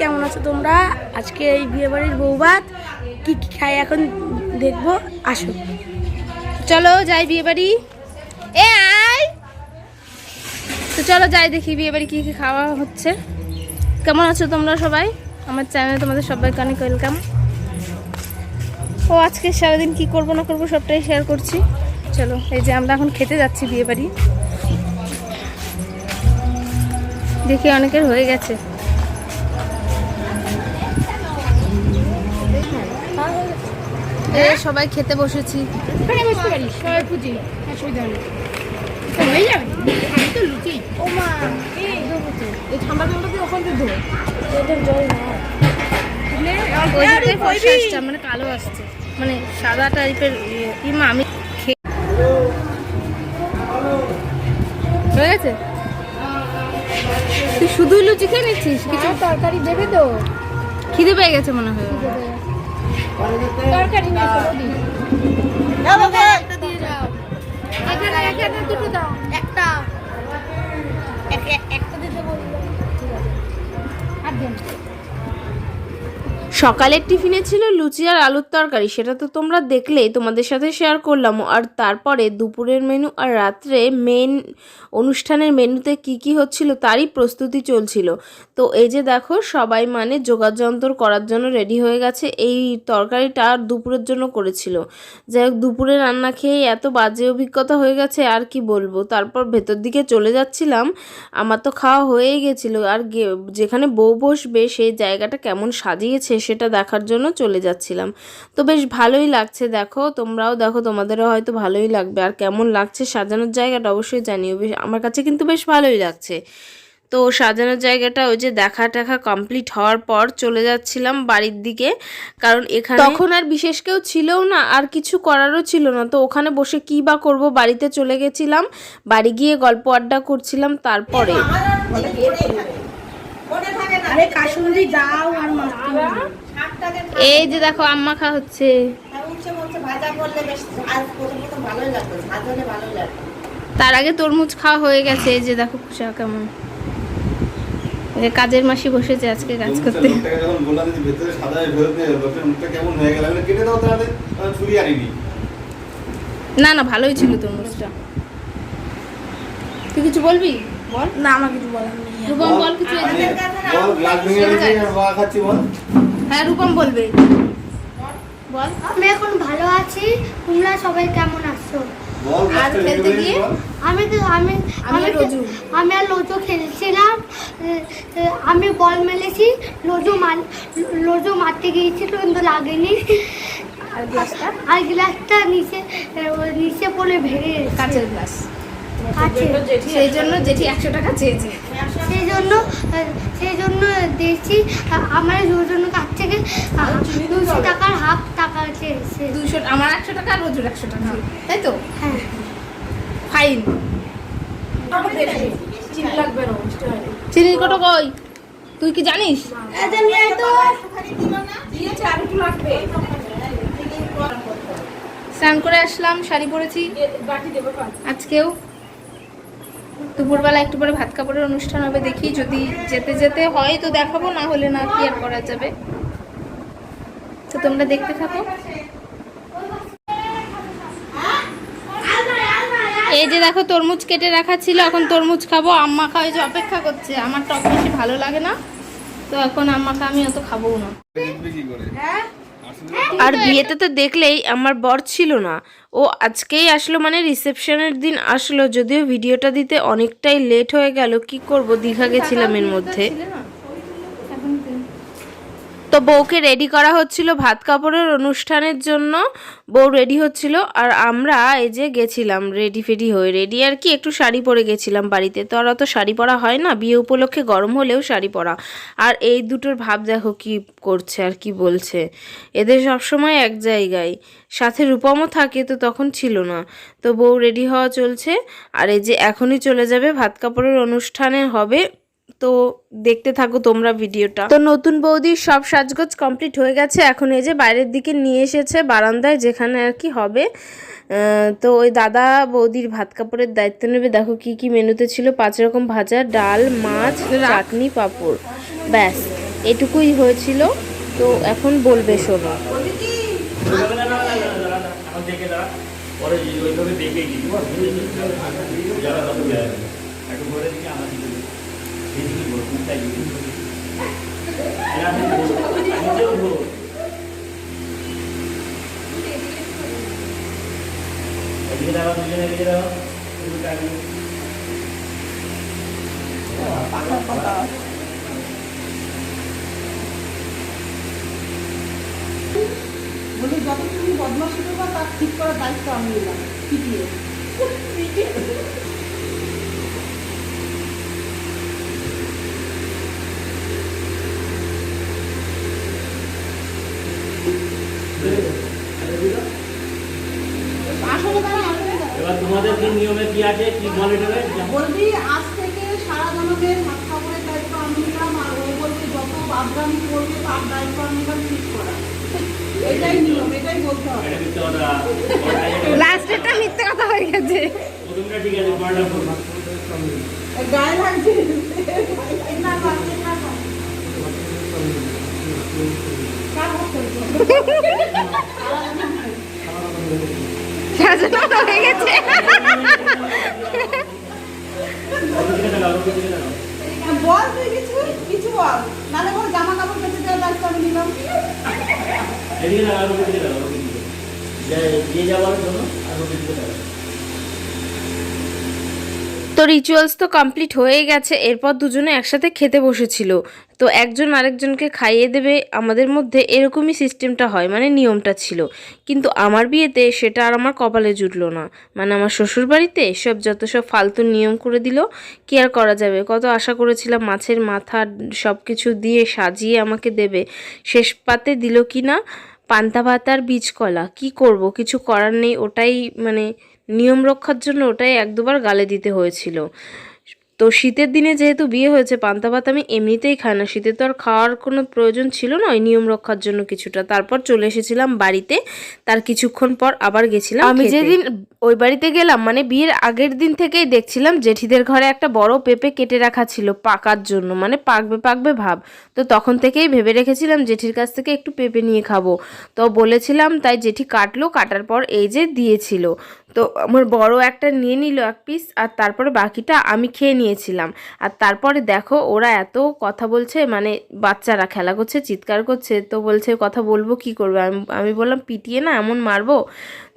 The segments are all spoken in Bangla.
কেমন আছো তোমরা? আজকে এই বিয়ে বাড়ির বৌভাত। কি কি খাই এখন দেখব। আসো। চলো যাই বিয়ে বাড়ি এ, আয়! তো চলো যাই দেখি বিয়ে বাড়ি কী কী খাওয়া হচ্ছে। কেমন আছো তোমরা সবাই? আমার চ্যানেলে তোমাদের সবাইকে অনেক ওয়েলকাম ও, আজকে সারাদিন কি করব না করব সবটাই শেয়ার করছি। চলো, এই যে আমরা এখন খেতে যাচ্ছি বিয়ে বাড়ি দেখি অনেকের হয়ে গেছে। না। ওইটাতে ফর্সা আসছে, মানে কালো আসছে। মানে সাদা টাইপের ইমা আমি খেয়ে হয়ে গেছে? তুই শুধু লুচি খেয়ে নিচ্ছিস? কিছু তরকারি দেবে তো। খিদে পেয়ে গেছে মনে হয়। তরকারি না একটা দিয়ে দাও এখানে এখানে দুটো দাও একটা। একটা দিতে আছে। আর দেন। সকালের টিফিনে ছিল লুচি আর আলুর তরকারি, সেটা তো তোমরা দেখলেই তোমাদের সাথে শেয়ার করলাম। আর তারপরে দুপুরের মেনু আর রাত্রে মেন অনুষ্ঠানের মেনুতে কি কি হচ্ছিল তারই প্রস্তুতি চলছিল। তো এই যে দেখো, সবাই মানে যোগাযন্ত্র করার জন্য রেডি হয়ে গেছে, এই তরকারিটা আর দুপুরের জন্য করেছিল। যাই হোক দুপুরে রান্না খেয়ে এত বাজে অভিজ্ঞতা হয়ে গেছে, আর কি বলব? তারপর ভেতর দিকে চলে যাচ্ছিলাম, আমার তো খাওয়া হয়েই গেছিল। আর যেখানে বউ বসবে, সেই জায়গাটা কেমন সাজিয়েছে সেটা দেখার জন্য চলে যাচ্ছিলাম। তো বেশ ভালোই লাগছে দেখো। তোমরাও দেখো তোমাদেরও হয়তো ভালোই লাগবে। আর কেমন লাগছে সাজানোর জায়গাটা অবশ্যই জানিও। বেশ আমার কাছে কিন্তু বেশ ভালোই লাগছে। তো সাজানোর জায়গাটা ওই যে দেখা টেখা কমপ্লিট হওয়ার পর চলে যাচ্ছিলাম বাড়ির দিকে। কারণ এখানে তখন আর বিশেষ কেউ ছিলও না আর কিছু করারও ছিল না। তো ওখানে বসে কি বা করব বাড়িতে চলে গেছিলাম। বাড়ি গিয়ে গল্প আড্ডা করছিলাম তারপরে। আরে কাশুন্দি দাও আর এই যে দেখো আম্মা খা হচ্ছে। তার আগে তরমুজ খাওয়া হয়ে গেছে এই যে দেখো খুশা কেমন। এই যে কাজের মাসি বসেছে আজকে কাজ করতে। হয়ে না না ভালোই ছিল তরমুজটা। তুই কিছু বলবি? বল। না আমার কিছু বলার নেই। রূপম বল কিছু বল গ্লাস ভেঙে গেছে আর খাচ্ছি বল। হ্যাঁ রূপম বলবে। বল। আমি এখন ভালো আছি। তোমরা সবাই কেমন আছো? বল আর খেলতে গিয়ে? আমি তো আমি আমি আর তো- আমি আর লোজো খেলছিলাম। আমি বল মেলেছি। লোজো মার লোজো মারতে গিয়েছিল কিন্তু লাগেনি। আর গ্লাসটা? আর গ্লাসটা নিচে নিচে পড়ে ভেঙে। কাঁচের গ্লাস। সেই জন্য জেঠি একশো টাকা চেয়েছে। সেই জন্য সেই জন্য দিয়েছি আমার জন্য কাছ থেকে দুশো টাকার হাফ টাকা চেয়েছে। দুশো আমার একশো টাকা আর রোজুর একশো টাকা। তাই তো? হ্যাঁ। ফাইন চিনি কত কই? তুই কি জানিস? স্নান করে আসলাম শাড়ি পরেছি। বাটি দেবো পাঁচ আজকেও? দুপুরবেলা একটু পরে ভাত কাপড়ের অনুষ্ঠান হবে দেখি যদি যেতে যেতে হয় তো দেখাবো না হলে না কি আর করা যাবে। তো তোমরা দেখতে থাকো। এই যে দেখো তরমুজ কেটে রাখা ছিল এখন তরমুজ খাব। আম্মা খাওয়া যে অপেক্ষা করছে আমার টক বেশি ভালো লাগে না। তো এখন আম্মাকে আমি অত খাব না। জিতবে কি করে? আর বিয়েতে তো দেখলেই আমার বর ছিল না। ও আজকেই আসলো মানে রিসেপশনের দিন আসলো যদিও ভিডিওটা দিতে অনেকটাই লেট হয়ে গেল কি করব? দীঘা গেছিলাম এর মধ্যে। তো বউকে রেডি করা হচ্ছিল ভাত কাপড়ের অনুষ্ঠানের জন্য। বউ রেডি হচ্ছিল আর আমরা এই যে গেছিলাম রেডি ফেডি হয়ে। রেডি আর কি, একটু শাড়ি পরে গেছিলাম বাড়িতে। তো আর অত শাড়ি পরা হয় না, বিয়ে উপলক্ষে গরম হলেও শাড়ি পরা। আর এই দুটোর ভাব দেখো কি করছে আর কি বলছে। এদের সবসময় এক জায়গায়। সাথে রূপমও থাকে তো তখন ছিল না। তো বউ রেডি হওয়া চলছে। আর এই যে এখনই চলে যাবে ভাত কাপড়ের অনুষ্ঠানে হবে। তো দেখতে থাকো তোমরা ভিডিওটা। তো নতুন বৌদির সব সাজগোজ কমপ্লিট হয়ে গেছে। এখন এই যে বাইরের দিকে নিয়ে এসেছে বারান্দায় যেখানে আর কি হবে। তো ওই দাদা বৌদির ভাত কাপড়ের দায়িত্ব নেবে। দেখো কি কি মেনুতে ছিল। পাঁচ রকম ভাজা ডাল মাছ চাটনি পাঁপড়। ব্যাস এটুকুই হয়েছিল। তো এখন বলবে শোনো। এখন দেখে বলি যত তুমি বদমাশি করবা তার ঠিক করার দায়িত্ব আমি নিলাম। পিটিয়ে আসলে তারা আসলে তারা। এবার তোমাদের কি নিয়মে কি আছে কি বলে দেবে? বলবি আজ থেকে সারা জনকের ভাত খাবারের দায়িত্ব আমি নিলাম আর ও বলবে যত আবদামি করবে তার দায়িত্ব আমি নিলাম ঠিক করা। এটাই নিয়ম এটাই বলতে হবে। লাস্টেরটা মিথ্যে কথা হয়ে গেছে। প্রথমটা ঠিক আছে পরেরটা ভুল। গায়ে লাগছে। না করতে না কার হাত ধরেছে? সাজানো হয়ে গেছে। দাঁড়াও। বল তুই কিছু কিছু বল নাহলে বল জামা কাপড় বেঁচে দেওয়ার দায়িত্ব আমি নিলাম। যে- যে যা বলে শোনো, আর দাঁড়াও। তো রিচুয়ালস তো কমপ্লিট হয়ে গেছে, এরপর দুজনে একসাথে খেতে বসেছিল। তো একজন আরেকজনকে খাইয়ে দেবে, আমাদের মধ্যে এরকমই সিস্টেমটা হয় মানে নিয়মটা ছিল। কিন্তু আমার বিয়েতে সেটা আর আমার কপালে জুটলো না। মানে আমার শ্বশুর বাড়িতে সব যত সব ফালতু নিয়ম করে দিল, কি আর করা যাবে? কত আশা করেছিলাম মাছের মাথা সব কিছু দিয়ে সাজিয়ে আমাকে দেবে। শেষ পাতে দিল কি না পান্তা ভাত আর বীজ কলা কী করব? কিছু করার নেই, ওটাই মানে নিয়ম রক্ষার জন্য ওটাই এক দুবার গালে দিতে হয়েছিল। তো শীতের দিনে যেহেতু বিয়ে হয়েছে পান্তা ভাত আমি এমনিতেই খাই না। শীতে তো আর খাওয়ার কোনো প্রয়োজন ছিল না ওই নিয়ম রক্ষার জন্য কিছুটা। তারপর চলে এসেছিলাম বাড়িতে তার কিছুক্ষণ পর আবার গেছিলাম আমি যেদিন ওই বাড়িতে গেলাম মানে বিয়ের আগের দিন থেকেই দেখছিলাম জেঠিদের ঘরে একটা বড় পেঁপে কেটে রাখা ছিল পাকার জন্য মানে পাকবে পাকবে ভাব। তো তখন থেকেই ভেবে রেখেছিলাম জেঠির কাছ থেকে একটু পেঁপে নিয়ে খাব। তো বলেছিলাম, তাই জেঠি কাটলো, কাটার পর এই যে দিয়েছিল। তো আমার বড় একটা নিয়ে নিল এক পিস, আর তারপরে বাকিটা আমি খেয়ে নিয়েছিলাম। আর তারপরে দেখো, ওরা এত কথা বলছে মানে বাচ্চারা খেলা করছে, চিৎকার করছে, তো বলছে, কথা বলব কি করবে? আমি আমি বললাম, পিটিয়ে না এমন মারবো?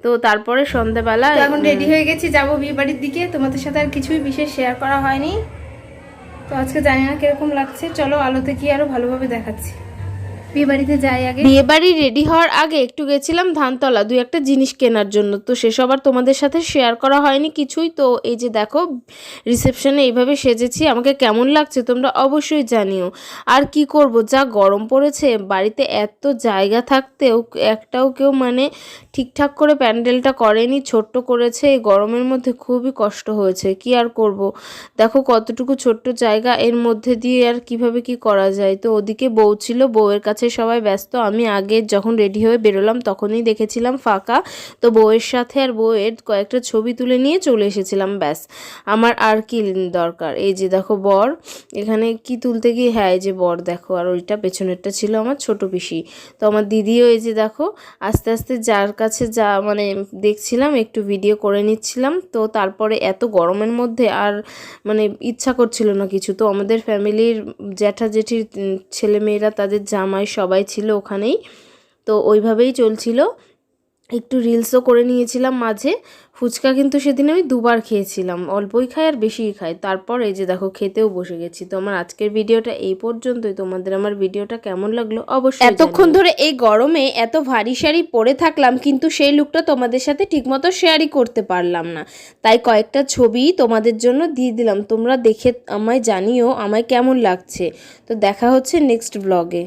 তো তারপরে সন্ধ্যাবেলা এখন রেডি হয়ে গেছি যাব বিয়ে বাড়ির দিকে। তোমাদের সাথে আর কিছুই বিশেষ শেয়ার করা হয়নি। তো আজকে জানি না কীরকম লাগছে। চলো আলোতে কি আরও ভালোভাবে দেখাচ্ছি। বিয়ে বাড়িতে যাই আগে? বিয়ে বাড়ি রেডি হওয়ার আগে একটু গেছিলাম ধানতলা, দুই একটা জিনিস কেনার জন্য। তো সেসব আর তোমাদের সাথে শেয়ার করা হয়নি কিছুই। তো এই যে দেখো রিসেপশনে এইভাবে সেজেছি। আমাকে কেমন লাগছে তোমরা অবশ্যই জানিও। আর কি করব? যা গরম পড়েছে, বাড়িতে এত জায়গা থাকতেও একটাও কেউ মানে ঠিকঠাক করে প্যান্ডেলটা করেনি, ছোট্ট করেছে। এই গরমের মধ্যে খুবই কষ্ট হয়েছে। কি আর করব? দেখো কতটুকু ছোট্ট জায়গা, এর মধ্যে দিয়ে আর কীভাবে কি করা যায়? তো ওদিকে বউ ছিল, বউয়ের কাছে সবাই ব্যস্ত। আমি আগে যখন রেডি হয়ে বেরোলাম তখনই দেখেছিলাম ফাঁকা। তো বউয়ের সাথে আর বউয়ের কয়েকটা ছবি তুলে নিয়ে চলে এসেছিলাম, ব্যাস। আমার আর কি দরকার? এই যে দেখো বর, এখানে কি তুলতে গিয়ে হ্যাঁ এই যে বর দেখো, আর ওইটা পেছনেরটা ছিল আমার ছোট পিসি। তো আমার দিদিও এই যে দেখো, আস্তে আস্তে যার কাছে যা মানে দেখছিলাম, একটু ভিডিও করে নিচ্ছিলাম। তো তারপরে এত গরমের মধ্যে আর মানে ইচ্ছা করছিল না কিছু। তো আমাদের ফ্যামিলির জ্যাঠা জেঠির ছেলেমেয়েরা, তাদের জামাই সবাই ছিল ওখানেই। তো ওইভাবেই চলছিল। একটু রিলসও করে নিয়েছিলাম মাঝে। ফুচকা কিন্তু সেদিন আমি দুবার খেয়েছিলাম। অল্পই খাই আর বেশিই খাই। তারপর এই যে দেখো, খেতেও বসে গেছি। তো আমার আজকের ভিডিওটা এই পর্যন্তই। তোমাদের আমার ভিডিওটা কেমন লাগল অবশ্যই এতক্ষণ ধরে এই গরমে এত ভারী শাড়ি পরে থাকলাম, কিন্তু সেই লুকটা তোমাদের সাথে ঠিকমতো শেয়ারই করতে পারলাম না। তাই কয়েকটা ছবি তোমাদের জন্য দিয়ে দিলাম। তোমরা দেখে আমায় জানিও, আমায় কেমন লাগছে। তো দেখা হচ্ছে নেক্সট ব্লগে